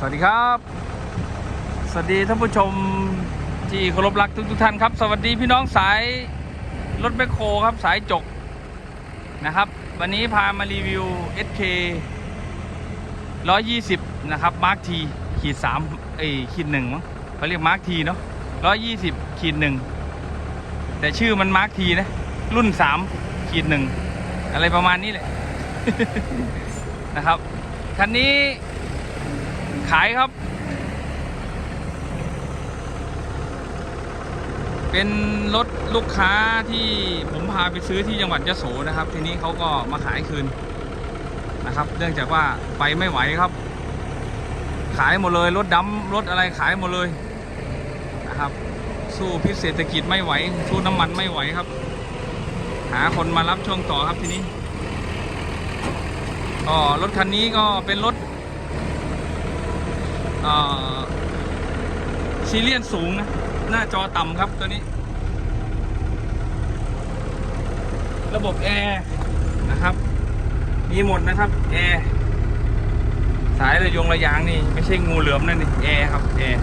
สวัสดีครับ สวัสดีท่านผู้ชมที่เคารพรักทุกทุกท่านครับ สวัสดีพี่น้องสายรถแบคโคครับสายจกนะครับ วันนี้พามารีวิว SK 120 นะครับมาร์คทีขีดสามเอ้ขีดหนึ่งมั้งเขาเรียกมาร์คทีเนาะ120ขีดหนึ่งแต่ชื่อมันมาร์คทีนะ รุ่น3ขีดหนึ่งอะไรประมาณนี้แหละ นะครับ คันนี้ ขายครับ เป็นรถลูกค้าที่ผมพาไปซื้อที่จังหวัดยะโสนะครับ ทีนี้เขาก็มาขายคืนนะครับ เนื่องจากว่าไปไม่ไหวครับ ขายหมดเลยรถดำรถอะไรขายหมดเลยนะครับ สู้พิษเศรษฐกิจไม่ไหว สู้น้ำมันไม่ไหวครับ หาคนมารับช่วงต่อครับทีนี้ก็รถคันนี้ก็เป็นรถ ซีเรียนสูงนะ หน้าจอต่ำครับตัวนี้ ระบบแอร์นะครับ มีหมดนะครับแอร์สายระยงระยางนี่ ไม่ใช่งูเหลือมนั่นนี่แอร์ครับแอร์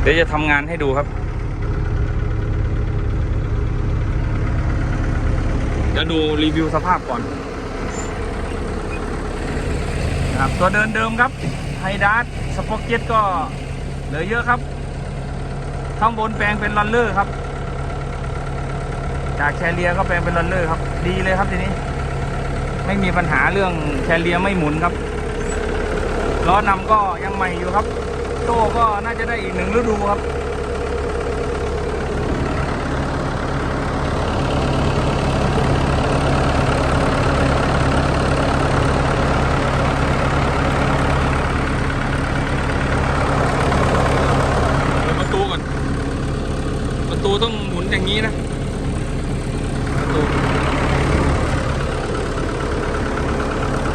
เดี๋ยวจะทำงานให้ดูครับ เดี๋ยวดูรีวิวสภาพก่อนนะครับตัวเดินเดิมครับไฮดาร์ดสป็อกเก็ตก็เหลือเยอะครับ ข้างบนแปลงเป็นลอนเลอร์ครับ จากแคเรียก็แปลงเป็นลอนเลอร์ครับ ดีเลยครับทีนี้ ไม่มีปัญหาเรื่องแคเรียไม่หมุนครับล้อนำก็ยังใหม่อยู่ครับ โต้ก็น่าจะได้อีกหนึ่งฤดูครับ เปิดประตูก่อน ประตูต้องหมุนอย่างนี้นะ ประตู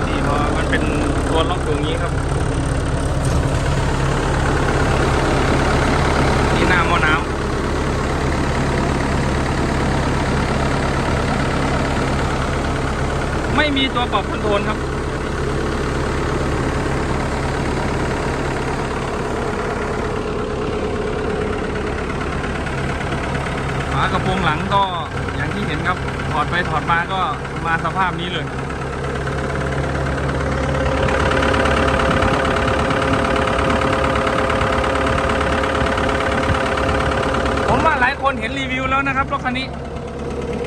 นี่พอมันเป็นตัวล็อกอยู่อย่างนี้ครับ นี่หน้าหม้อน้ำ ไม่มีตัวปรับคอนโทรลครับฝากระโปรงหลังก็อย่างที่เห็นครับ ถอดไปถอดมาก็มาสภาพนี้เลยผมว่าหลายคนเห็นรีวิวแล้วนะครับรถคันนี้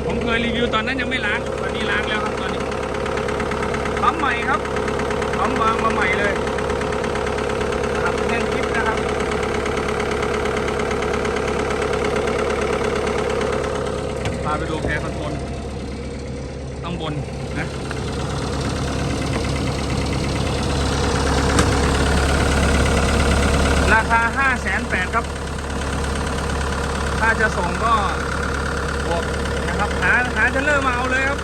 ผมเคยรีวิวตอนนั้นยังไม่ล้างตอนนี้ล้างแล้วครับตอนนี้ปั๊ม ใหม่ครับปั๊มวางมาใหม่เลยนะครับแน่นคลิปนะครับพาไปดูแพคอนโทรลข้างบนนะราคา5 8 0 0 0ครับ ถ้าจะส่งก็บวกนะครับ หาหาเทเลอร์มาเอาเลยครับ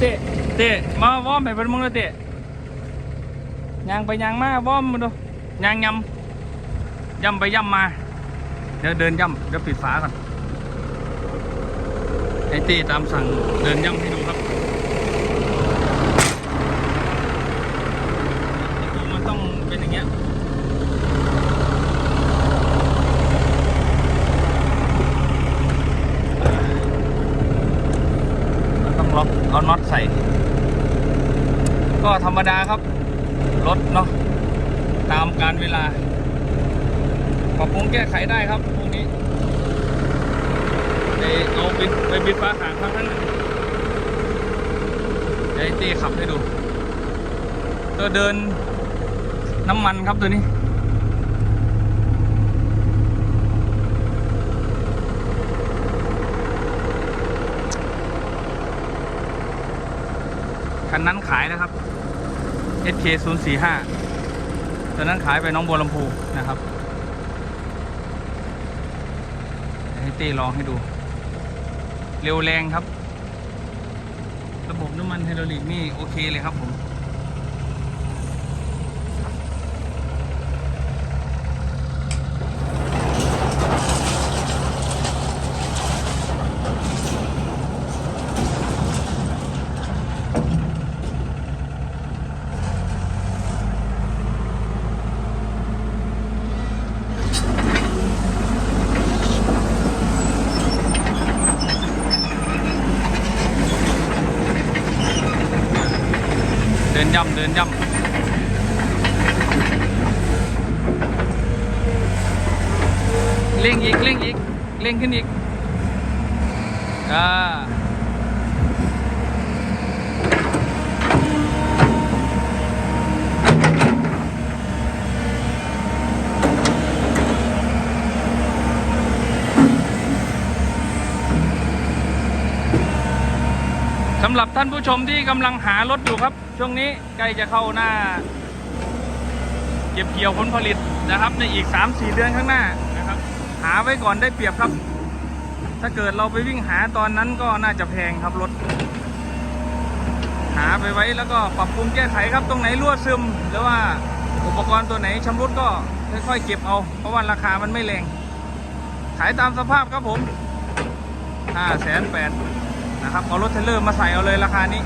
เตะเตะมาวอมไปเป็นมึงเลยเตะยางไปยางมาวอมมมาดูยางยำยำไปยำมา เดี๋ยวเดินยำเดี๋ยวปิดฝาก่อนไอ้เต้ตามสั่งเดินยำให้ดูครับมันต้องเป็นอย่างเงี้ยมันต้อง ล็อกเอาน็อตใส่ ก็ธรรมดาครับ รถเนาะตามการเวลาปรับปรุงแก้ไขได้ครับพวกนี้ไปเอาไปไปบิดฟ้าหางข้างนั้นเดี๋ยวไอ้เต้ขับให้ดู ตัวเดินน้ำมันครับตัวนี้ นนั้นขายนะครับ SK 0 4 5ตอนนั้นขายไปน้องบัวลำพูนะครับ ให้เต้ลองให้ดู เร็วแรงครับ ระบบน้ำมันไฮดรอลิกนี่โอเคเลยครับผม เดินย่ำเดินย่ำเร่งอีกเร่งอีกเร่งขึ้นอีกอ่าสำหรับท่านผู้ชมที่กำลังหารถอยู่ครับ ช่วงนี้ใกล้จะเข้าหน้า เก็บเกี่ยวผลผลิตนะครับ ในอีก 3-4 เดือนข้างหน้านะครับ หาไว้ก่อนได้เปรียบครับ ถ้าเกิดเราไปวิ่งหาตอนนั้นก็น่าจะแพงครับรถ หาไปไว้แล้วก็ปรับปรุงแก้ไขครับตรงไหนรั่วซึม หรือว่าอุปกรณ์ตัวไหนชำรุดก็ค่อยๆเก็บเอา เพราะว่าราคามันไม่แรง ขายตามสภาพครับผมห้าแสนแปด นะครับเอารถเทเลอร์มาใส่เอาเลยราคานี้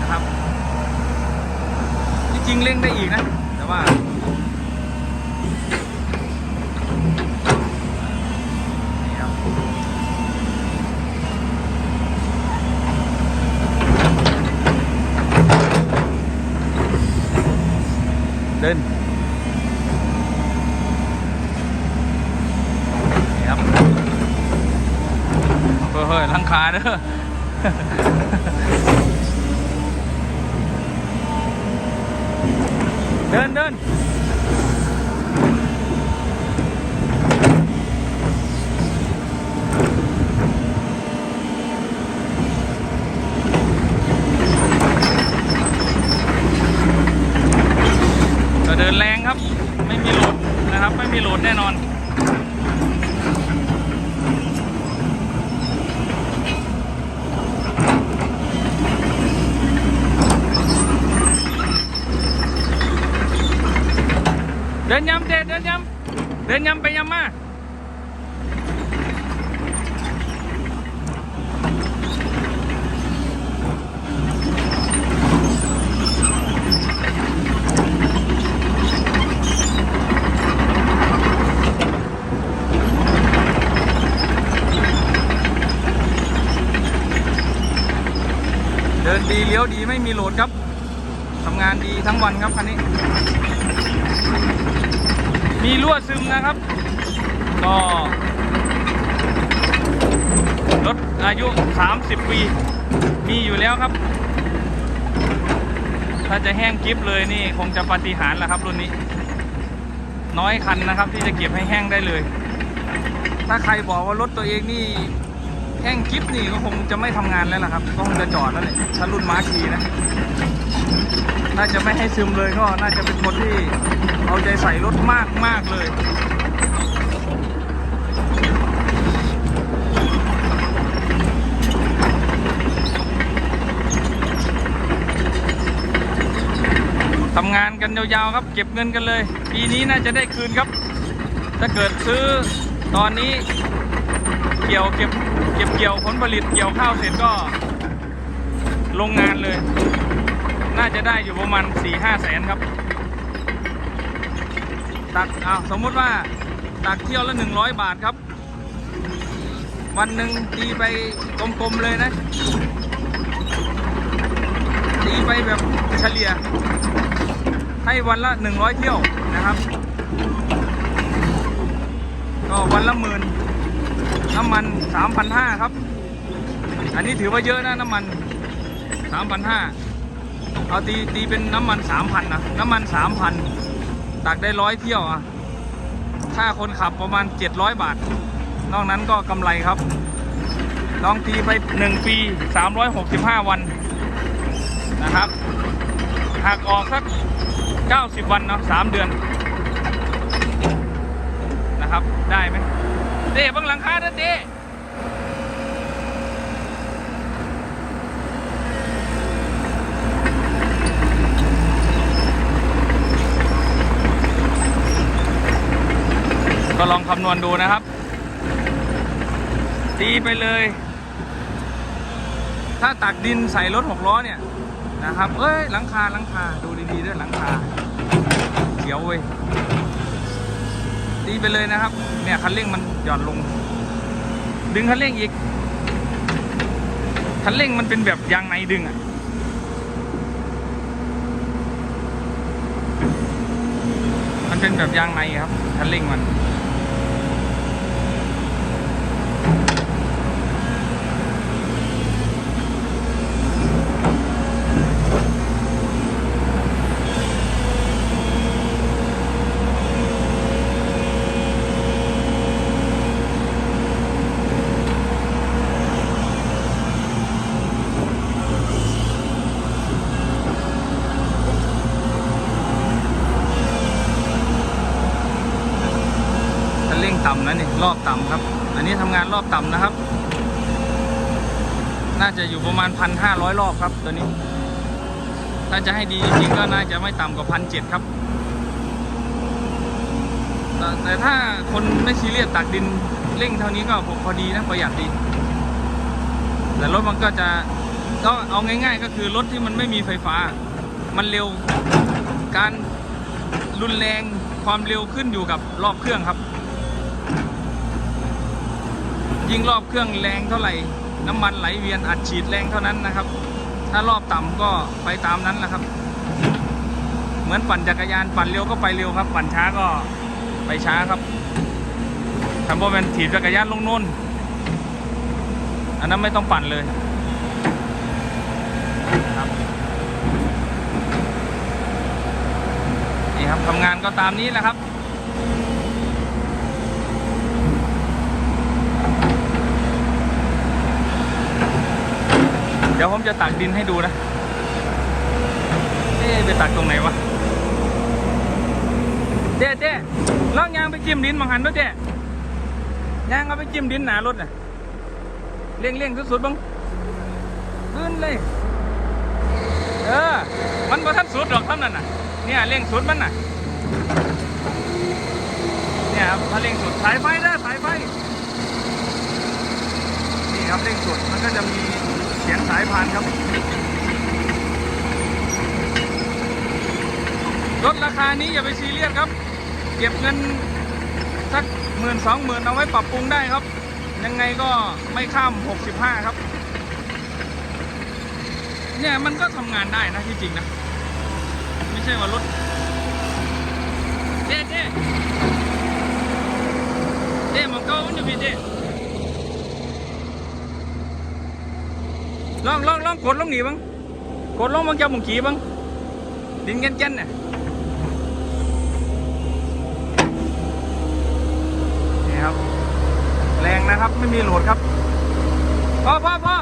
นะครับจริงเร่งได้อีกนะ แต่ว่าเดินครับ เฮ้ยเฮ้ยลัง คาเด้อเดินเดินก็เดินแรงครับ ไม่มีโหลดนะครับ ไม่มีโหลดแน่นอน ดินย้ำเด็ดเดินย้ำเดินย้ำไปยำมาเดินดีเลี้ยวดีไม่มีโหลดครับทำงานดีทั้งวันครับคันนี้ มีรั่วซึมนะครับ ก็รถอายุ 30 ปี มีอยู่แล้วครับ ถ้าจะแห้งกิฟเลยนี่คงจะปฏิหารแหละครับรุ่นนี้ น้อยคันนะครับที่จะเก็บให้แห้งได้เลย ถ้าใครบอกว่ารถตัวเองนี่ แห้งกิฟนี่ก็คงจะไม่ทำงานแล้วล่ะครับ ก็คงจะจอดแล้วแหละถ้ารุ่นมาคีนะ น่าจะไม่ให้ซึมเลยก็น่าจะเป็นคนที่เอาใจใส่รถมากมากเลยทำงานกันยาวๆครับ เก็บเงินกันเลย ปีนี้น่าจะได้คืนครับ ถ้าเกิดซื้อตอนนี้ เกี่ยวเก็บเก็บเกี่ยวผลผลิตเกี่ยวข้าวเสร็จก็ลงงานเลย น่าจะได้อยู่ประมาณ4 5แสนครับ ตักอ้าวสมมุติว่าตักเที่ยวละ100บาทครับ วันหนึ่งตีไปกลมๆเลยนะตีไปแบบเฉลี่ย ให้วันละ100เที่ยวนะครับ ก็วันละหมื่น น้ำมัน3,500ครับ อันนี้ถือว่าเยอะนะน้ำมัน3,500เอาตีตีเป็นน้ำมัน3,000นะน้ำมัน3,000ตักได้ร้อยเที่ยวอะค่าคนขับประมาณ700บาท นอกนั้นก็กำไรครับ ลองตีไป1ปี365วันนะครับหากออกสัก90วันเนาะ3เดือนนะครับ ได้ไหม เต้บังหลังคาเด้อเต้ก็ลองคำนวณดูนะครับ ตีไปเลย ถ้าตักดินใส่รถหกล้อเนี่ยนะครับ เอ้ยหลังคาหลังคาดูดีๆด้วยหลังคาเขียวเว้ย ตีไปเลยนะครับ เนี่ยคันเร่งมันหย่อนลง ดึงคันเร่งอีก คันเร่งมันเป็นแบบยางในดึงอะมันเป็นแบบยางในครับคันเร่งมันคันเร่งต่ำนะนี่รอบต่ำครับ อันนี้ทำงานรอบต่ำนะครับ น่าจะอยู่ ประมาณพันห้าร้อยรอบครับตัวนี้ ถ้าจะให้ดีจริงก็น่าจะไม่ต่ำกว่าพันเจ็ดครับแต่แต่ถ้าคนไม่ซีเรียสตักดินเร่งเท่านี้ก็พอดีนะประหยัดดี แต่รถมันก็จะก็เอาง่ายๆ ก็คือรถที่มันไม่มีไฟฟ้า มันเร็วการรุนแรงความเร็วขึ้นอยู่กับรอบเครื่องครับ ยิ่งรอบเครื่องแรงเท่าไหร่ น้ำมันไหลเวียนอัดฉีดแรงเท่านั้นนะครับ ถ้ารอบต่ำก็ไปตามนั้นนะครับ เหมือนปั่นจักรยานปั่นเร็วก็ไปเร็วครับ ปั่นช้าก็ไปช้าครับทำโบเป็นถีบจักรยานลงโน่น อันนั้นไม่ต้องปั่นเลยครับนี่ครับทำงานก็ตามนี้แหละครับ เดี๋ยวผมจะตักดินให้ดูนะเอ๊ะไปตักตรงไหนวะเจ๊เจ๊ลองยางไปจิ้มดินมังหันด้วยเจ๊ยางเอาไปจิ้มดินหนารถน่ะเร่งเร่งสุดๆบ้างขึ้นเลย เออ มันบ่ทันสุดดอกท่านั่นน่ะ เนี่ยเร่งสุดมันน่ะ เนี่ยครับถ้าเร่งสุดสายไฟนะสายไฟ นี่ครับเร่งสุดมันก็จะมี เสียงสายพานครับรถราคานี้อย่าไปซีเรียสครับ เก็บเงินสักหมื่นสองหมื่นเอาไว้ปรับปรุงได้ครับ ยังไงก็ไม่ข้าม 65 ครับ เนี่ยมันก็ทำงานได้นะที่จริงนะ ไม่ใช่ว่ารถเจ๊เจ๊เจ๊มองเก้ามันอยู่พี่เจ๊ ลองลองลองกดลงหนีบ้างกดลงบางจะมงขี่บ้างดินแก่นๆเนี่ยนี่ครับ แรงนะครับไม่มีโหลดครับพอพอพอ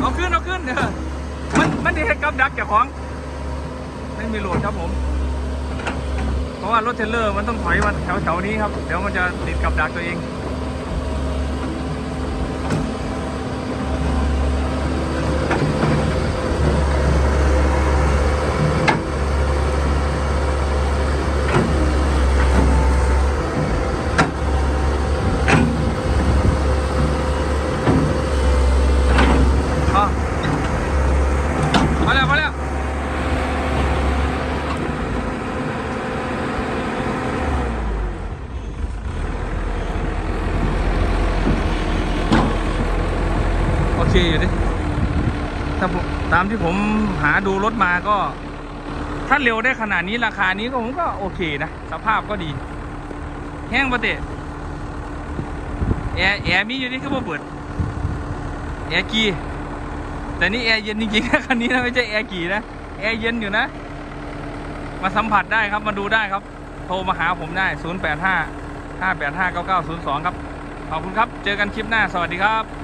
เอาขึ้นเอาขึ้นเออมันมันดีให้กับดักเจ้าของ ไม่มีโหลดครับผม เพราะว่ารถเทรลเลอร์มันต้องถอยมาแถวแถวๆนี้ครับ เดี๋ยวมันจะติดกับดักตัวเอง อยู่ดิถ้าผมตาม ที่ผมหาดูรถมาก็ ถ้าเร็วได้ขนาดนี้ราคานี้ก็ผมก็โอเคนะ สภาพก็ดี แห้งปะเตะแอร์แอร์มีอยู่นี่คือบ่เปิดแอร์กีแต่นี่แอร์เย็นจริงๆนะคันนี้นะไม่ใช่แอร์กีนะแอร์เย็นอยู่นะ มาสัมผัสได้ครับมาดูได้ครับ โทรมาหาผมได้ 085 585 9902 ครับ ขอบคุณครับ เจอกันคลิปหน้า สวัสดีครับ